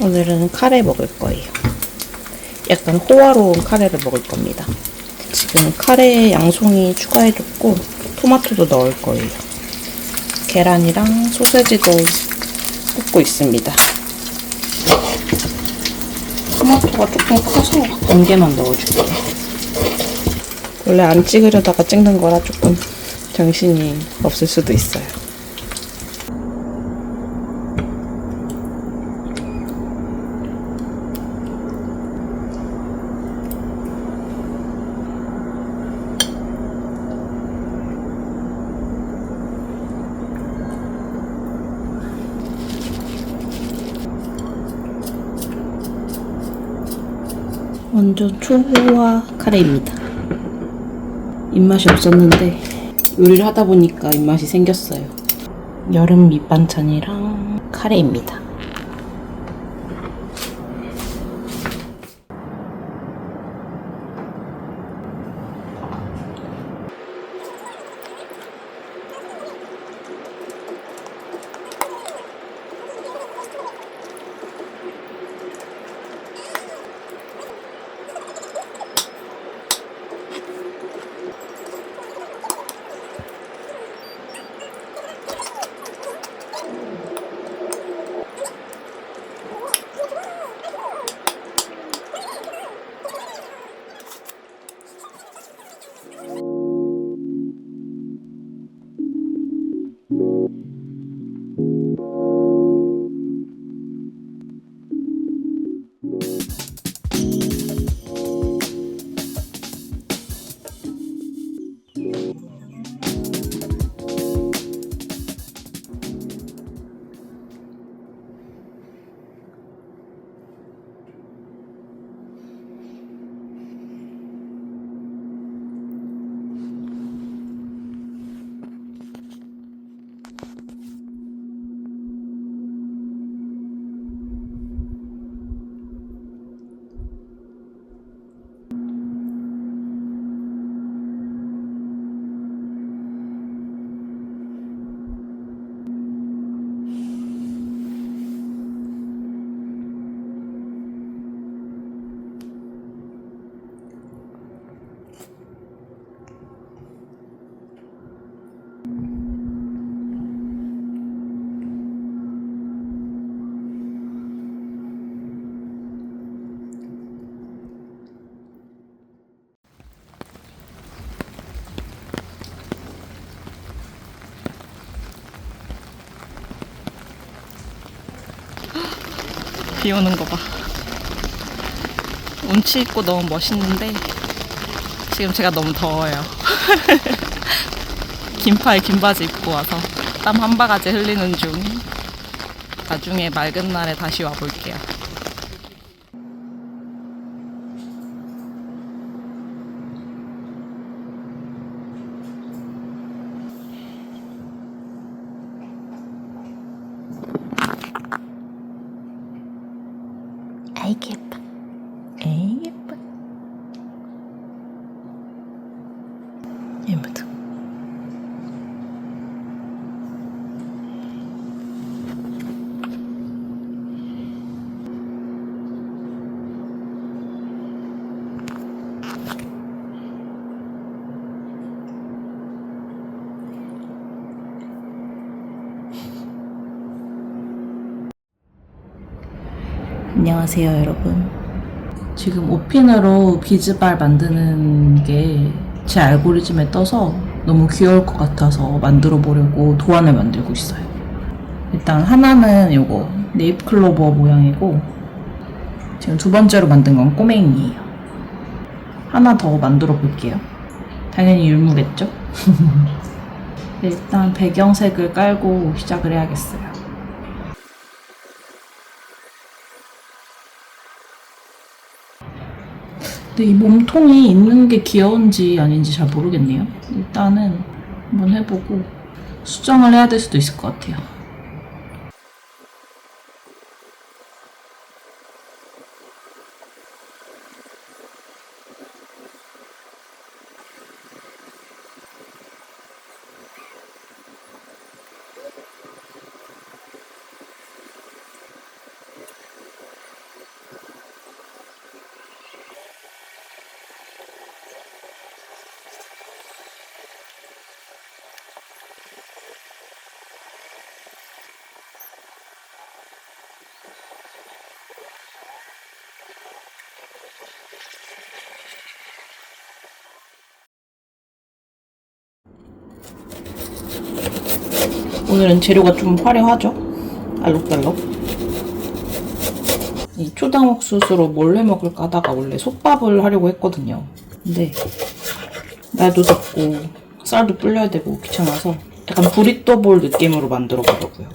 오늘은 카레 먹을 거예요. 약간 호화로운 카레를 먹을 겁니다. 지금 카레에 양송이 추가해줬고 토마토도 넣을 거예요. 계란이랑 소세지도 굽고 있습니다. 토마토가 조금 커서 공개만 넣어줄게요. 원래 안 찍으려다가 찍는 거라 조금 정신이 없을 수도 있어요. 완전 초호화 카레입니다. 입맛이 없었는데 요리를 하다 보니까 입맛이 생겼어요. 여름 밑반찬이랑 카레입니다. 비 오는 거 봐. 운치 있고 너무 멋있는데 지금 제가 너무 더워요. 긴팔 긴 바지 입고 와서 땀 한 바가지 흘리는 중. 나중에 맑은 날에 다시 와볼게요. 아이고 예뻐. 에이 예뻐. 예쁘다. 안녕하세요, 여러분. 지금 오핀으로 비즈발 만드는 게 제 알고리즘에 떠서 너무 귀여울 것 같아서 만들어 보려고 도안을 만들고 있어요. 일단 하나는 요거 네잎클로버 모양이고 지금 두 번째로 만든 건 꼬맹이에요. 하나 더 만들어 볼게요. 당연히 율무겠죠? 일단 배경색을 깔고 시작을 해야겠어요. 근데 이 몸통이 있는 게 귀여운지 아닌지 잘 모르겠네요. 일단은 한번 해보고 수정을 해야 될 수도 있을 것 같아요. 오늘은 재료가 좀 화려하죠? 알록달록. 이 초당 옥수수로 뭘 해 먹을까 하다가 원래 솥밥을 하려고 했거든요. 근데 날도 덥고 쌀도 불려야 되고 귀찮아서 약간 브리또볼 느낌으로 만들어 보려고요.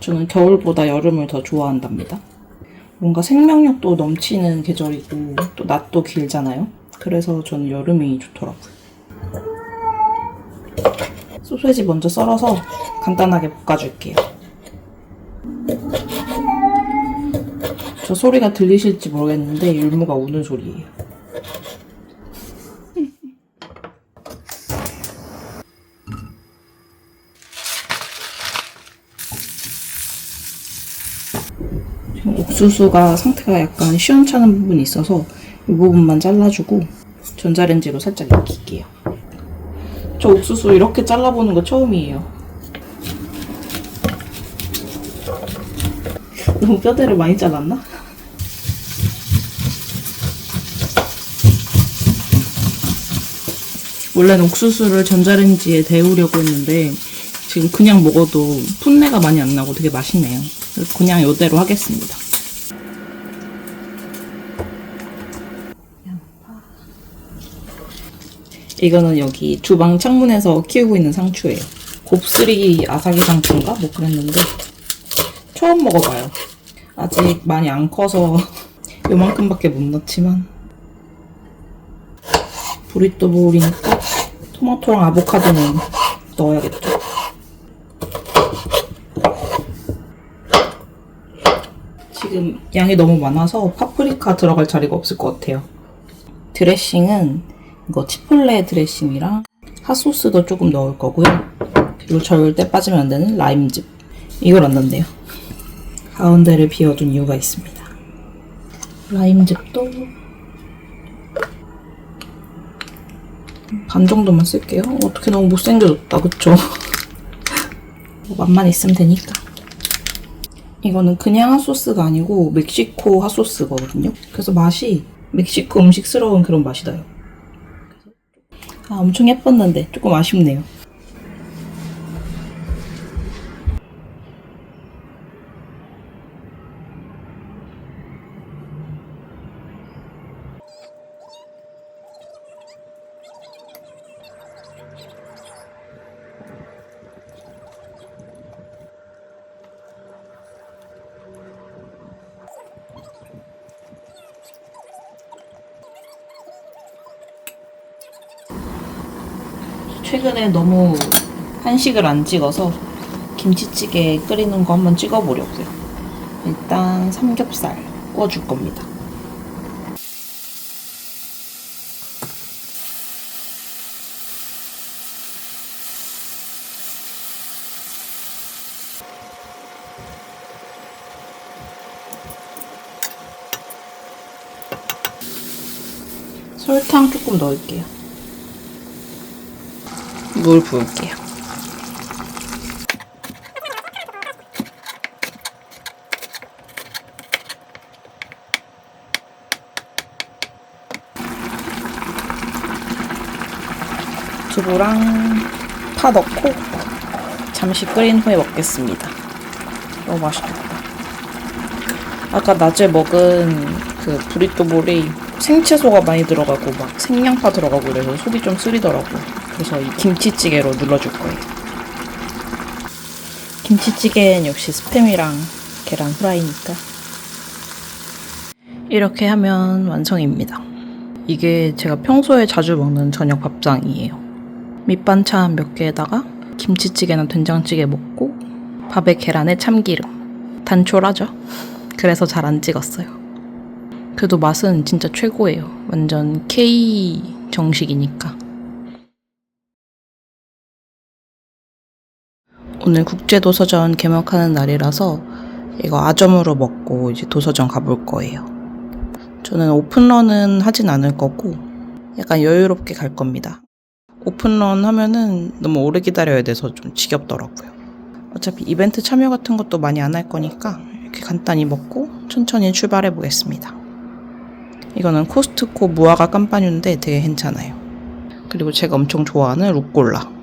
저는 겨울보다 여름을 더 좋아한답니다. 뭔가 생명력도 넘치는 계절이고 또 낮도 길잖아요. 그래서 저는 여름이 좋더라고요. 소세지 먼저 썰어서 간단하게 볶아줄게요. 저 소리가 들리실지 모르겠는데 율무가 우는 소리예요. 옥수수가 상태가 약간 시원찮은 부분이 있어서 이 부분만 잘라주고 전자레인지로 살짝 익힐게요. 저 옥수수 이렇게 잘라보는 거 처음이에요. 너무 뼈대를 많이 잘랐나? 원래는 옥수수를 전자레인지에 데우려고 했는데 지금 그냥 먹어도 풋내가 많이 안 나고 되게 맛있네요. 그냥 이대로 하겠습니다. 이거는 여기 주방 창문에서 키우고 있는 상추예요. 곱슬이 아사기 상추인가? 뭐 그랬는데 처음 먹어봐요. 아직 많이 안 커서 요만큼밖에 못 넣지만 브리또 볼이니까 토마토랑 아보카도는 넣어야겠죠. 지금 양이 너무 많아서 파프리카 들어갈 자리가 없을 것 같아요. 드레싱은 이거 치폴레 드레싱이랑 핫소스도 조금 넣을 거고요. 그리고 절대 빠지면 안 되는 라임즙. 이걸 안 넣네요. 가운데를 비워둔 이유가 있습니다. 라임즙도 반 정도만 쓸게요. 어떻게 너무 못생겨졌다, 그쵸? 뭐 맛만 있으면 되니까. 이거는 그냥 핫소스가 아니고 멕시코 핫소스거든요. 그래서 맛이 멕시코 음식스러운 그런 맛이 나요. 아, 엄청 예뻤는데 조금 아쉽네요. 최근에 너무 한식을 안 찍어서 김치찌개 끓이는 거 한번 찍어보려고요. 일단 삼겹살 구워줄 겁니다. 설탕 조금 넣을게요. 물 부을게요. 두부랑 파 넣고 잠시 끓인 후에 먹겠습니다. 너무 맛있겠다. 아까 낮에 먹은 그 브리또볼이 생채소가 많이 들어가고 막 생양파 들어가고 그래서 속이 좀 쓰리더라고요. 그래서 이 김치찌개로 눌러줄 거예요. 김치찌개는 역시 스팸이랑 계란 후라이니까. 이렇게 하면 완성입니다. 이게 제가 평소에 자주 먹는 저녁 밥상이에요. 밑반찬 몇 개에다가 김치찌개나 된장찌개 먹고 밥에 계란에 참기름. 단촐하죠? 그래서 잘 안 찍었어요. 그래도 맛은 진짜 최고예요. 완전 K 정식이니까. 오늘 국제도서전 개막하는 날이라서 이거 아점으로 먹고 이제 도서전 가볼 거예요. 저는 오픈런은 하진 않을 거고 약간 여유롭게 갈 겁니다. 오픈런 하면은 너무 오래 기다려야 돼서 좀 지겹더라고요. 어차피 이벤트 참여 같은 것도 많이 안 할 거니까 이렇게 간단히 먹고 천천히 출발해 보겠습니다. 이거는 코스트코 무화과 깜빠뉴인데 되게 괜찮아요. 그리고 제가 엄청 좋아하는 루꼴라.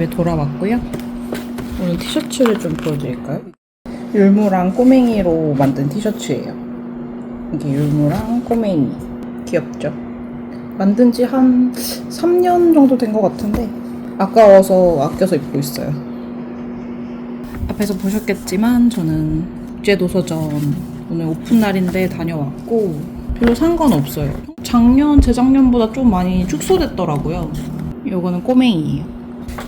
집에 돌아왔고요. 오늘 티셔츠를 좀 보여드릴까요? 율무랑 꼬맹이로 만든 티셔츠예요. 이게 율무랑 꼬맹이. 귀엽죠? 만든 지 한 3년 정도 된 것 같은데 아까워서 아껴서 입고 있어요. 앞에서 보셨겠지만 저는 국제도서전 오늘 오픈 날인데 다녀왔고 별로 상관없어요. 작년, 재작년보다 좀 많이 축소됐더라고요. 요거는 꼬맹이에요.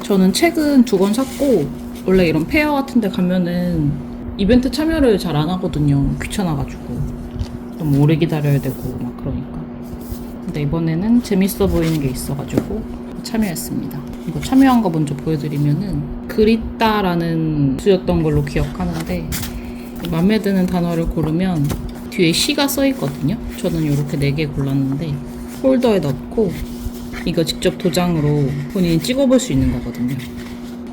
저는 책은 두 권 샀고 원래 이런 페어 같은 데 가면은 이벤트 참여를 잘 안 하거든요. 귀찮아가지고 너무 오래 기다려야 되고 막 그러니까. 근데 이번에는 재밌어 보이는 게 있어가지고 참여했습니다. 이거 참여한 거 먼저 보여드리면은 그립다라는 수였던 걸로 기억하는데 마음에 드는 단어를 고르면 뒤에 시가 써 있거든요. 저는 이렇게 네 개 골랐는데 폴더에 넣고 이거 직접 도장으로 본인이 찍어볼 수 있는 거거든요.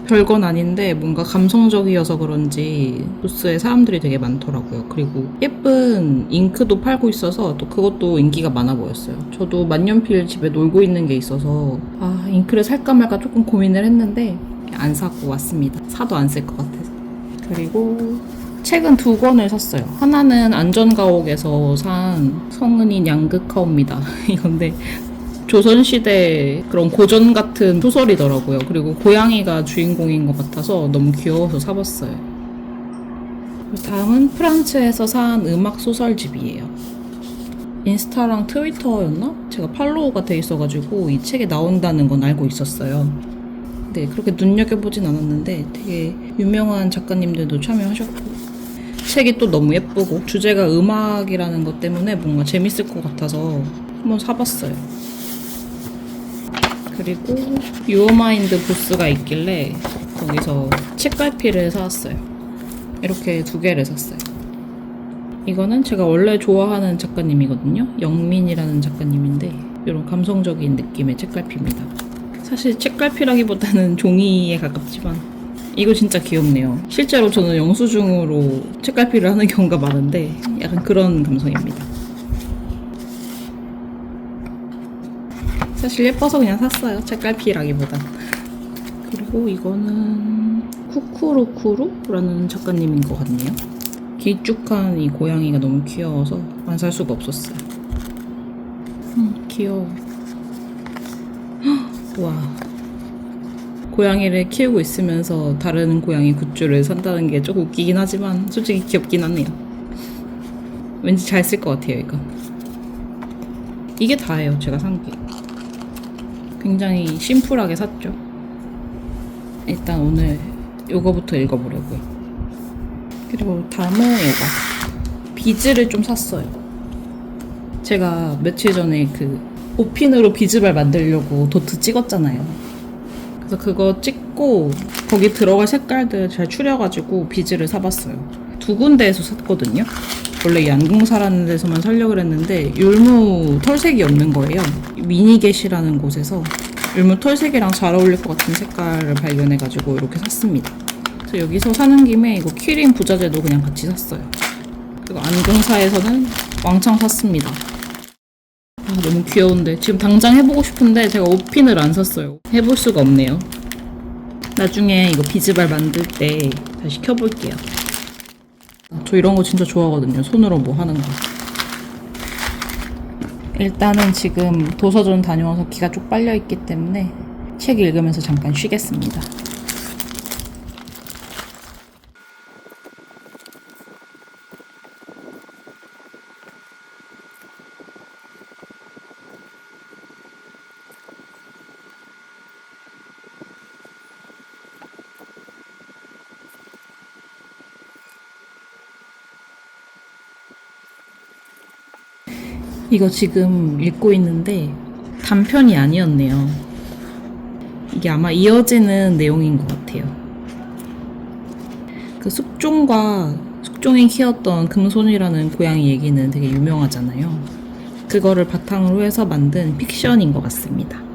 별건 아닌데 뭔가 감성적이어서 그런지 부스에 사람들이 되게 많더라고요. 그리고 예쁜 잉크도 팔고 있어서 또 그것도 인기가 많아 보였어요. 저도 만년필 집에 놀고 있는 게 있어서 아 잉크를 살까 말까 조금 고민을 했는데 안 사고 왔습니다. 사도 안 쓸 것 같아서. 그리고 책은 두 권을 샀어요. 하나는 안전가옥에서 산 성은인 양극화입니다. 이건데 조선시대 그런 고전 같은 소설이더라고요. 그리고 고양이가 주인공인 것 같아서 너무 귀여워서 사봤어요. 다음은 프란츠에서 산 음악 소설집이에요. 인스타랑 트위터였나? 제가 팔로우가 돼 있어가지고 이 책에 나온다는 건 알고 있었어요. 네, 그렇게 눈여겨보진 않았는데 되게 유명한 작가님들도 참여하셨고 책이 또 너무 예쁘고 주제가 음악이라는 것 때문에 뭔가 재밌을 것 같아서 한번 사봤어요. 그리고 유어마인드 부스가 있길래 거기서 책갈피를 사왔어요. 이렇게 두 개를 샀어요. 이거는 제가 원래 좋아하는 작가님이거든요. 영민이라는 작가님인데 이런 감성적인 느낌의 책갈피입니다. 사실 책갈피라기보다는 종이에 가깝지만 이거 진짜 귀엽네요. 실제로 저는 영수증으로 책갈피를 하는 경우가 많은데 약간 그런 감성입니다. 사실 예뻐서 그냥 샀어요. 책갈피라기보다. 그리고 이거는 쿠쿠루쿠루라는 작가님인 것 같네요. 길쭉한 이 고양이가 너무 귀여워서 안 살 수가 없었어요. 음, 귀여워. 헉, 와. 고양이를 키우고 있으면서 다른 고양이 굿즈를 산다는 게 조금 웃기긴 하지만 솔직히 귀엽긴 하네요. 왠지 잘 쓸 것 같아요, 이거. 이게 다예요, 제가 산 게. 굉장히 심플하게 샀죠. 일단 오늘 요거부터 읽어보려고요. 그리고 다음은 이거. 비즈를 좀 샀어요. 제가 며칠 전에 그 오핀으로 비즈발 만들려고 도트 찍었잖아요. 그래서 그거 찍고 거기 들어갈 색깔들 잘 추려가지고 비즈를 사봤어요. 두 군데에서 샀거든요. 원래 양궁사라는 데서만 살려고 그랬는데 율무 털색이 없는 거예요. 미니겟이라는 곳에서 율무 털색이랑 잘 어울릴 것 같은 색깔을 발견해가지고 이렇게 샀습니다. 그래서 여기서 사는 김에 이거 키링 부자재도 그냥 같이 샀어요. 그리고 안경사에서는 왕창 샀습니다. 아, 너무 귀여운데 지금 당장 해보고 싶은데 제가 오핀을 안 샀어요. 해볼 수가 없네요. 나중에 이거 비즈발 만들 때 다시 켜볼게요. 저 이런 거 진짜 좋아하거든요. 손으로 뭐 하는 거. 일단은 지금 도서전 다녀와서 기가 쪽 빨려 있기 때문에 책 읽으면서 잠깐 쉬겠습니다. 이거 지금 읽고 있는데 단편이 아니었네요. 이게 아마 이어지는 내용인 것 같아요. 그 숙종과 숙종이 키웠던 금손이라는 고양이 얘기는 되게 유명하잖아요. 그거를 바탕으로 해서 만든 픽션인 것 같습니다.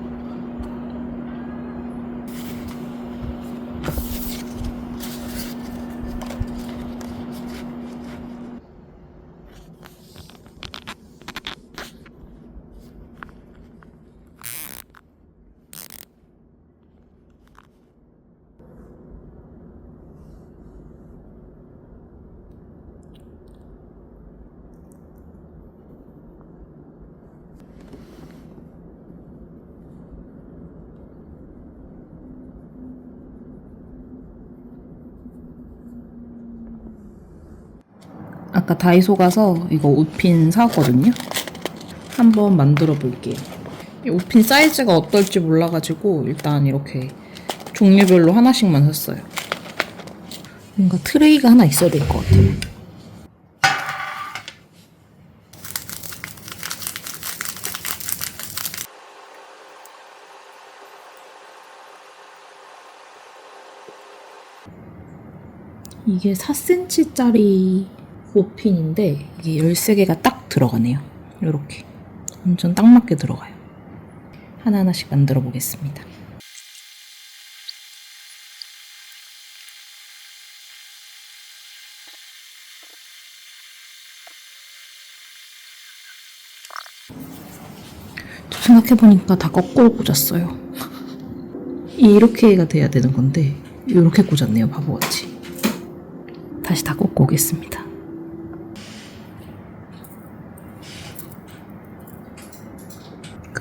아까 다이소 가서 이거 옷핀 사왔거든요. 한번 만들어 볼게요. 이 옷핀 사이즈가 어떨지 몰라가지고 일단 이렇게 종류별로 하나씩만 샀어요. 뭔가 트레이가 하나 있어야 될 것 같아요. 이게 4cm짜리 옷핀인데 이게 13개가 딱 들어가네요. 이렇게 완전 딱 맞게 들어가요. 하나하나씩 만들어 보겠습니다. 생각해보니까 다 거꾸로 꽂았어요. 이렇게가 돼야 되는 건데 이렇게 꽂았네요, 바보같이. 다시 다 꽂고 오겠습니다.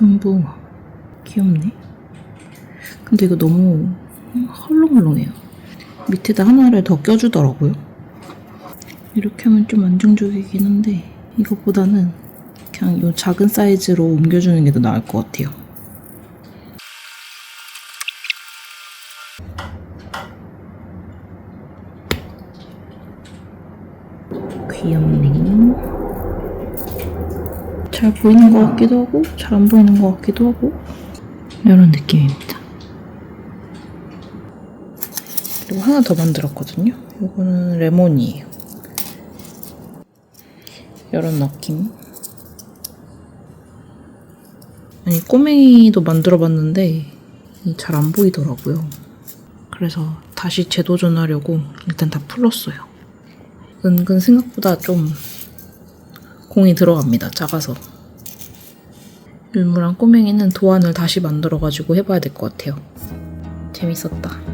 금붕어 귀엽네. 근데 이거 너무 헐렁헐렁해요. 밑에다 하나를 더 껴주더라고요. 이렇게 하면 좀 안정적이긴 한데 이것보다는 그냥 이 작은 사이즈로 옮겨주는 게 더 나을 것 같아요. 귀엽네. 잘 보이는 것 같기도 하고 잘 안 보이는 것 같기도 하고 이런 느낌입니다. 그리고 하나 더 만들었거든요. 이거는 레몬이에요. 이런 느낌. 아니 꼬맹이도 만들어봤는데 잘 안 보이더라고요. 그래서 다시 재도전하려고 일단 다 풀었어요. 은근 생각보다 좀 공이 들어갑니다. 작아서. 율무랑 꼬맹이는 도안을 다시 만들어가지고 해봐야 될 것 같아요. 재밌었다.